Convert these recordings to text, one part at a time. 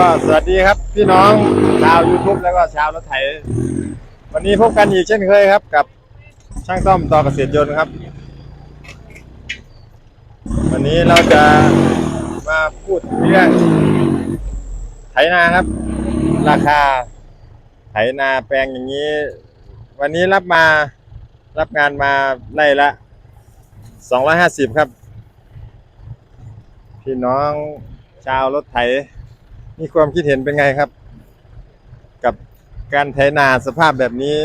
ก็สวัสดีครับพี่น้องชาว YouTube แล้วก็ชาวรถไถ วันนี้พบกันอีกเช่นเคยครับ กับช่างต้อมต่อเกษตรยนต์ครับ วันนี้เราจะมาพูดเรื่องไถนาครับ ราคา ไถนาแปลงอย่างนี้ วันนี้รับมารับงานมาไล่ละ250ครับ พี่น้องชาวรถไถ มีความคิดเห็นเป็นไงครับ กับการไถนาสภาพแบบนี้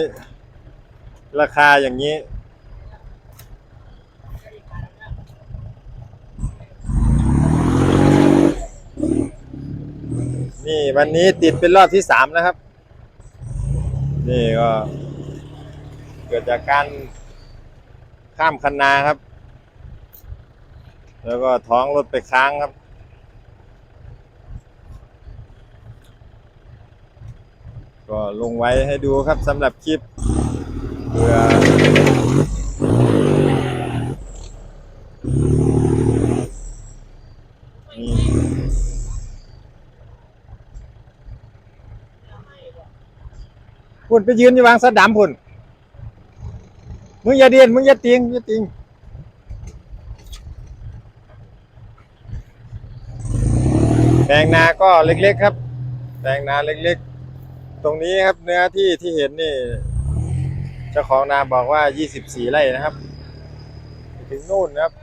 ราคาอย่างนี้ นี่วันนี้ติดเป็นรอบที่สามนะครับ นี่ก็ เกิดจากการข้ามคันนาครับ แล้วก็ท้องรถไปค้างครับ ก็ลงไว้ให้ดูครับสำหรับคลิปเพื่อพุ่นไปยืนอยู่วางสะดำพุ่นมึงอย่าเดียนมึงอย่าติงอย่าติงแปลงนาก็เล็กๆครับแปลงนาเล็กๆ ตรงนี้ครับเนื้อที่ที่เห็นนี่เจ้าของนาบอกว่า 24 ไร่นะครับ ถึงนู่นนะครับ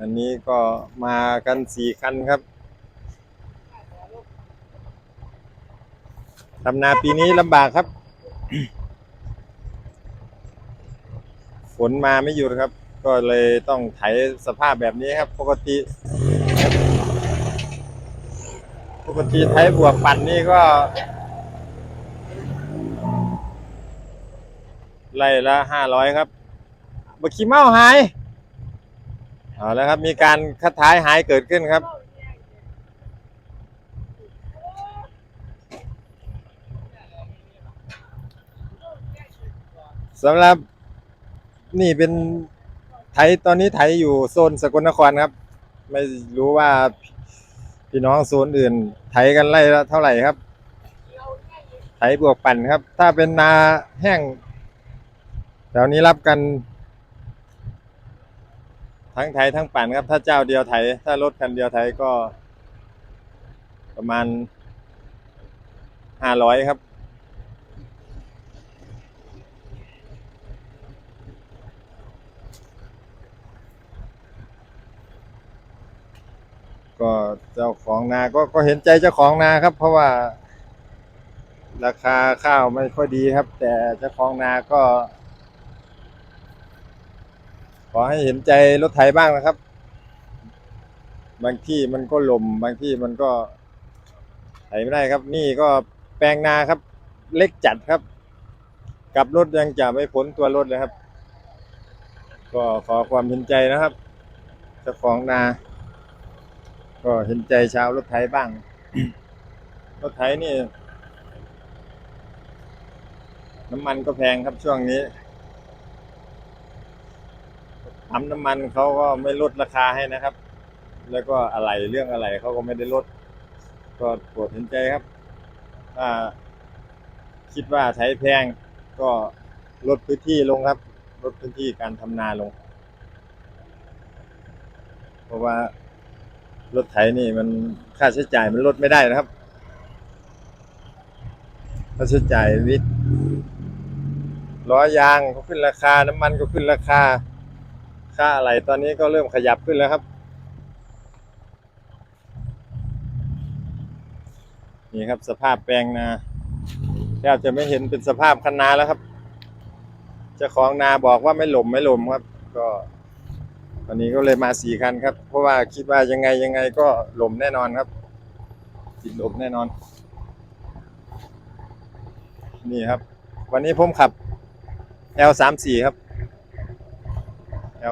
อันนี้ก็มากันสี่คันครับทำนาปีนี้ลำบากครับ ฝนมาไม่หยุดครับ ก็เลยต้องไถสภาพแบบนี้ครับ ปกติ ปกติไถบวกปั่นนี่ก็ไล่ละห้าร้อยครับบักขี้เมาหายเอาแล้วครับมีการคัดท้ายหายเกิดขึ้นครับ สำหรับนี่เป็น ไถตอนนี้ไถอยู่โซนสกลนครครับ ไม่รู้ว่าพี่น้องโซนอื่น ไถกันไล่ละเท่าไหร่ครับ ไถบวกปั่นครับ ถ้าเป็นนาแห้งแถวนี้รับกัน ทั้งไถทั้งปั่นครับ ถ้าเจ้าเดียวไถ ถ้ารถคันเดียวไถก็ ประมาณห้าร้อยครับ ก็เจ้าของนาก็ก็เห็นใจเจ้าของนาครับ เพราะว่า ราคาข้าวไม่ค่อยดีครับ แต่เจ้าของนาก็ ขอให้เห็นใจรถไถบ้างนะครับ บางที่มันก็ลมบางที่มันก็ไถไม่ได้ครับ นี่ก็แปลงนาครับ เล็กจัดครับกับรถยังจะไม่พ้นตัวรถเลยครับ ก็ขอความเห็นใจนะครับเจ้าของนา ก็เห็นใจชาวรถไถบ้าง รถไถนี่ น้ำมันก็แพงครับช่วงนี้ปั๊มน้ำมันเขาก็ไม่ลดราคาให้นะครับ แล้วก็อะไรเรื่องอะไรเขาก็ไม่ได้ลด ก็ปรดเห็นใจครับ ถ้าคิดว่าใช้แพงก็ลดพื้นที่ลงครับ ลดพื้นที่การทำนาลง เพราะว่า รถไถนี่มันค่าใช้จ่ายมันลดไม่ได้นะครับ ค่าใช้จ่ายวิทย์ล้อยางก็ขึ้นราคา น้ำมันก็ขึ้นราคา ค่าอะไรตอนนี้ก็เริ่มขยับขึ้นแล้วครับ นี่ครับสภาพแปลงนาแทบจะไม่เห็นเป็นสภาพคันนาแล้วครับ เจ้าของนาบอกว่าไม่หล่มไม่หล่มครับ ก็ วันนี้ก็เลยมาสี่คันครับ เพราะว่าคิดว่ายังไงยังไงก็หล่มแน่นอนครับติดหลมแน่นอน นี่ครับ วันนี้ผมขับ L สามสี่ครับ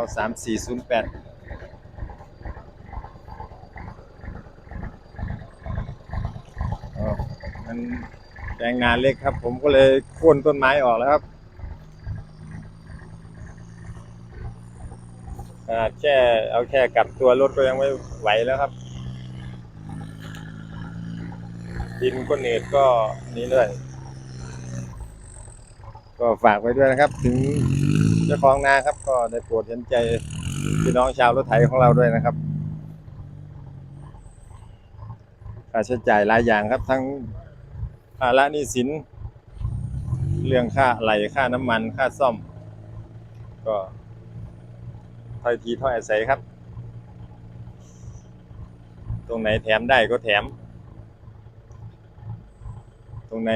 L สามสี่ศูนย์แปดมันแปลงนาเล็กครับ ผมก็เลยโค่นต้นไม้ออกแล้วครับ นาดแค่เอาแค่กลับตัวรถก็ยังไม่ไหวแล้วครับ ดินก็เหนืดก็นี้ด้วยก็ฝากไว้ด้วยนะครับ ถึงเจ้าของนาครับ ก็ได้โปรดเห็นใจพี่น้องชาวรถไถของเราด้วยนะครับค่าใช้จ่ายหลายอย่างครับ ทั้งภาระหนี้สิน เรื่องค่าไหลค่าน้ำมันค่าซ่อม ก็ ถ้อยทีถ้อยอาศัยครับ ตรงไหนแถมได้ก็แถม ตรงไหน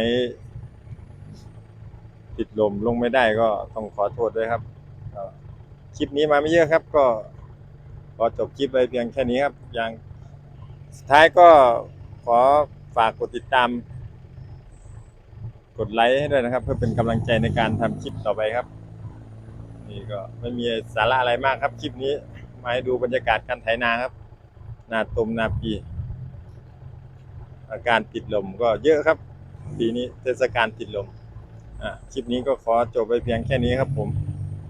ติดลมลงไม่ได้ก็ต้องขอโทษด้วยครับคลิปนี้มาไม่เยอะครับ ก็ขอจบคลิปไปเพียงแค่นี้ครับ อย่างสุดท้ายก็ขอฝากกดติดตาม กดไลค์ให้ด้วยนะครับ เพื่อเป็นกำลังใจในการทำคลิปต่อไปครับ นี่ก็ไม่มีสาระอะไรมากครับ คลิปนี้ มาให้ดูบรรยากาศการไถนาครับ นาตุมนาปี อาการติดลมก็เยอะครับ ปีนี้เทศกาลติดลม อะคลิปนี้ก็ขอจบไปเพียงแค่นี้ครับผม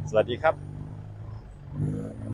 สวัสดีครับ